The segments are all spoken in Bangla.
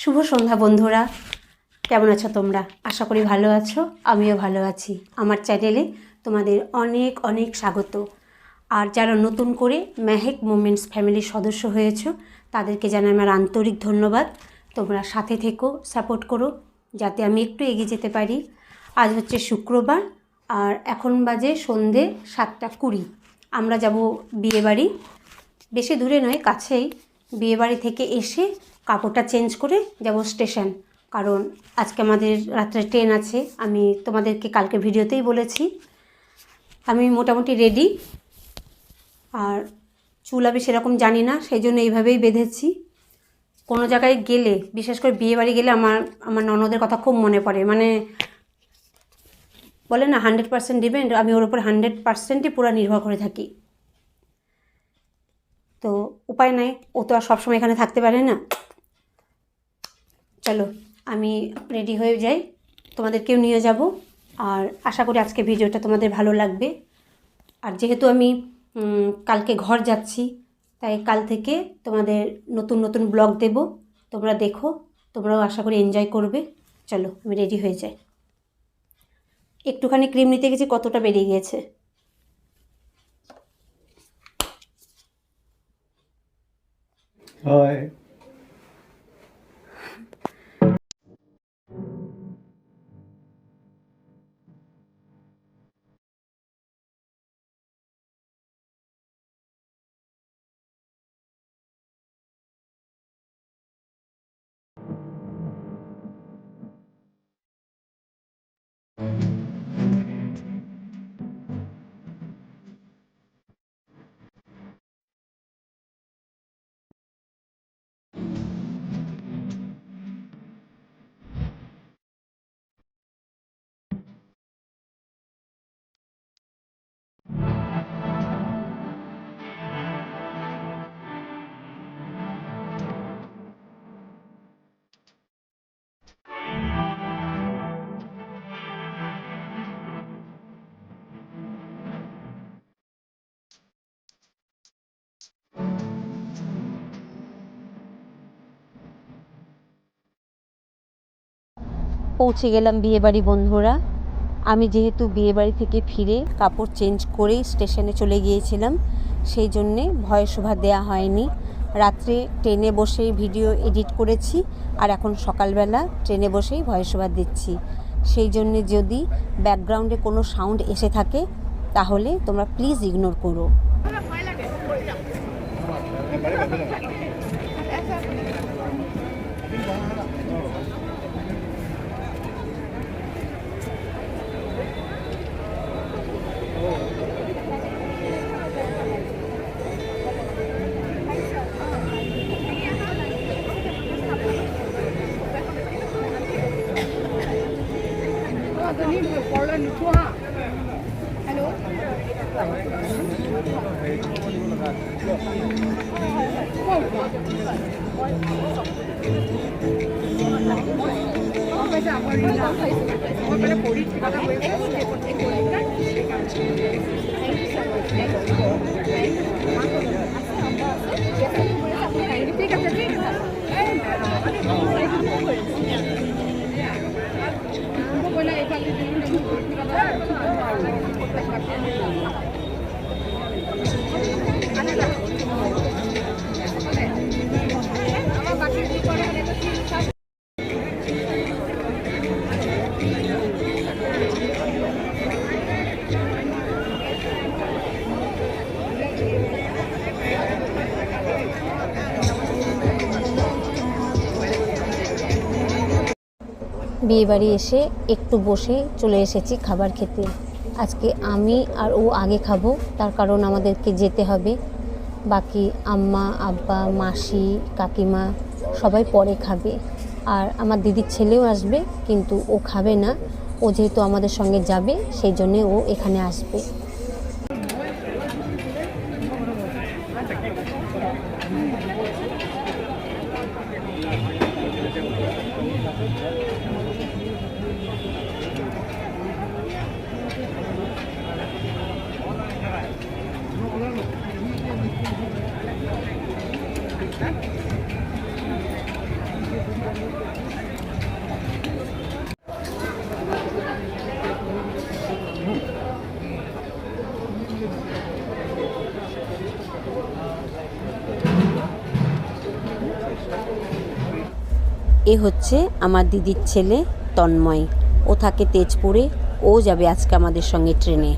শুভ সন্ধ্যা বন্ধুরা। কেমন আছো তোমরা? আশা করি ভালো আছো, আমিও ভালো আছি। আমার চ্যানেলে তোমাদের অনেক অনেক স্বাগত। আর যারা নতুন করে মেহেক মোমেন্টস ফ্যামিলির সদস্য হয়েছো, তাদেরকে জানাই আমার আন্তরিক ধন্যবাদ। তোমরা সাথে থেকো, সাপোর্ট করো, যাতে আমি একটু এগিয়ে যেতে পারি। আজ হচ্ছে শুক্রবার, আর এখন বাজে সন্ধে সাতটা কুড়ি। আমরা যাব বিয়েবাড়ি। বেশি দূরে নয়, কাছেই। বিয়েবাড়ি থেকে এসে কাপড়টা চেঞ্জ করে যাব স্টেশন। কারণ আজকে আমাদের রাত্রে ট্রেন আছে, আমি তোমাদেরকে কালকে ভিডিওতেই বলেছি। আমি মোটামুটি রেডি আর চুল আমি সেরকম জানি না সেই জন্য এইভাবেই বেঁধেছি। কোনো জায়গায় গেলে, বিশেষ করে বিয়েবাড়ি গেলে আমার আমার ননদের কথা খুব মনে পড়ে। মানে বলে না হান্ড্রেড পার্সেন্ট ডিপেন্ড আমি ওর উপর হান্ড্রেড পার্সেন্টই পুরো নির্ভর করে থাকি। তো উপায় নাই, ও তো আর সবসময় এখানে থাকতে পারে না। চলো, আমি রেডি হয়ে যাই। তোমাদেরকেও নিয়ে যাব। আর আশা করি আজকে ভিডিওটা তোমাদের ভালো লাগবে। আর যেহেতু আমি কালকে ঘর যাচ্ছি, তাই কাল থেকে তোমাদের নতুন নতুন ব্লগ দেব। তোমরা দেখো, তোমরাও আশা করি এনজয় করবে। চলো, আমি রেডি হয়ে যাই। একটুখানি ক্রিম নিতে গেছি, কতটা বেরিয়ে গিয়েছে? হয়। পৌঁছে গেলাম বিয়েবাড়ি, বন্ধুরা। আমি যেহেতু বিয়েবাড়ি থেকে ফিরে কাপড় চেঞ্জ করেই স্টেশনে চলে গিয়েছিলাম, সেই জন্যে ভয় ওভার দেওয়া হয়নি। রাত্রে ট্রেনে বসেই ভিডিও এডিট করেছি, আর এখন সকালবেলা ট্রেনে বসেই ভয়েস ওভার দিচ্ছি। সেই জন্যে যদি ব্যাকগ্রাউন্ডে কোনো সাউন্ড এসে থাকে, তাহলে তোমরা প্লিজ ইগনোর করো। ঠিক আছে ঠিক আছে escuela de Juan বিয়েবাড়ি এসে একটু বসে চলে এসেছি খাবার খেতে। আজকে আমি আর ও আগে খাব, তার কারণ আমাদেরকে যেতে হবে। বাকি আম্মা, আব্বা, মাসি, কাকিমা সবাই পরে খাবে। আর আমার দিদির ছেলেও আসবে, কিন্তু ও খাবে না। ও যেহেতু আমাদের সঙ্গে যাবে, সেই জন্যে ও এখানে আসবে। এ হচ্ছে আমার দিদির ছেলে তন্ময়। ও থাকে তেজপুরে। ও যাবে আজকে আমাদের সঙ্গে ট্রেনে।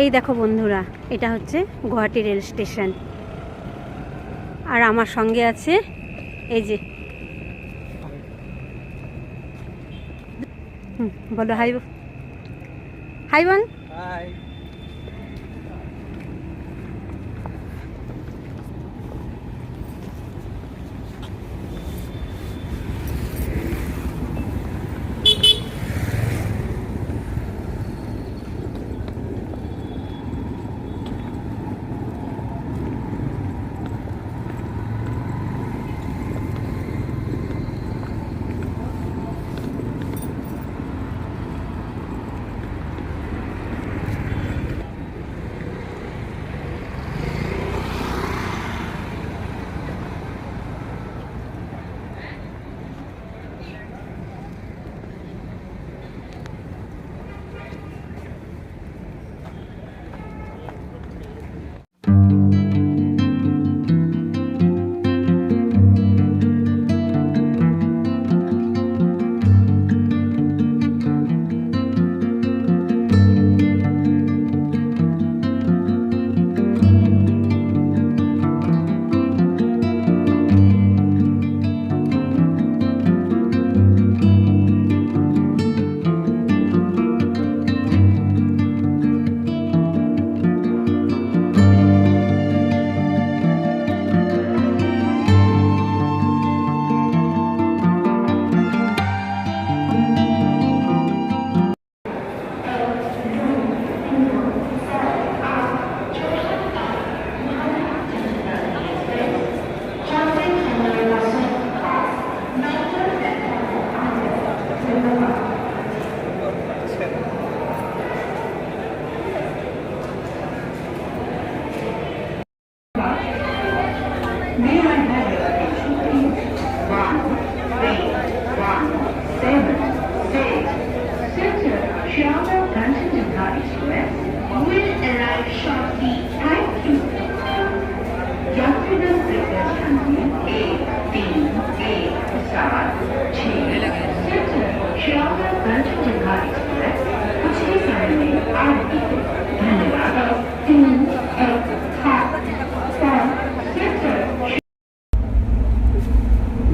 এই দেখো বন্ধুরা, এটা হচ্ছে গুয়াহাটি রেল স্টেশন। আর আমার সঙ্গে আছে, এই যে। বলো, হাই হাই বোন। Sharma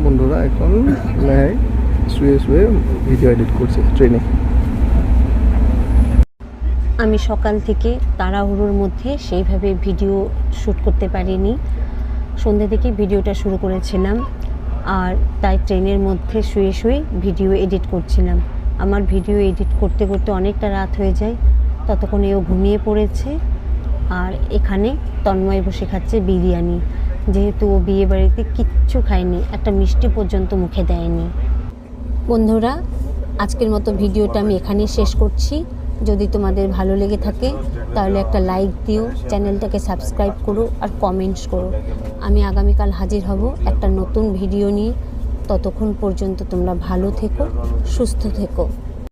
বন্ধুরা, এখন শুয়ে শুয়ে ভিডিও এডিট করছে ট্রেনে আমি সকাল থেকে তাড়াহুড়োর মধ্যে সেইভাবে ভিডিও শ্যুট করতে পারিনি। সন্ধ্যে থেকে ভিডিওটা শুরু করেছিলাম আর তাই ট্রেনের মধ্যে শুয়ে শুয়ে ভিডিও এডিট করছিলাম। আমার ভিডিও এডিট করতে করতে অনেকটা রাত হয়ে যায়। ততক্ষণ ও ঘুমিয়ে পড়েছে আর এখানে তন্ময় বসে খাচ্ছে বিরিয়ানি। যেহেতু ও বিয়ে বাড়িতে কিচ্ছু খায়নি, একটা মিষ্টি পর্যন্ত মুখে দেয়নি। বন্ধুরা, আজকের মতো ভিডিওটা আমি এখানেই শেষ করছি। যদি তোমাদের ভালো লেগে থাকে, তাহলে একটা লাইক দিও, চ্যানেলটাকে সাবস্ক্রাইব করো আর কমেন্টস করো। আমি আগামীকাল হাজির হব একটা নতুন ভিডিও নিয়ে। ততক্ষণ পর্যন্ত তোমরা ভালো থেকো, সুস্থ থেকো।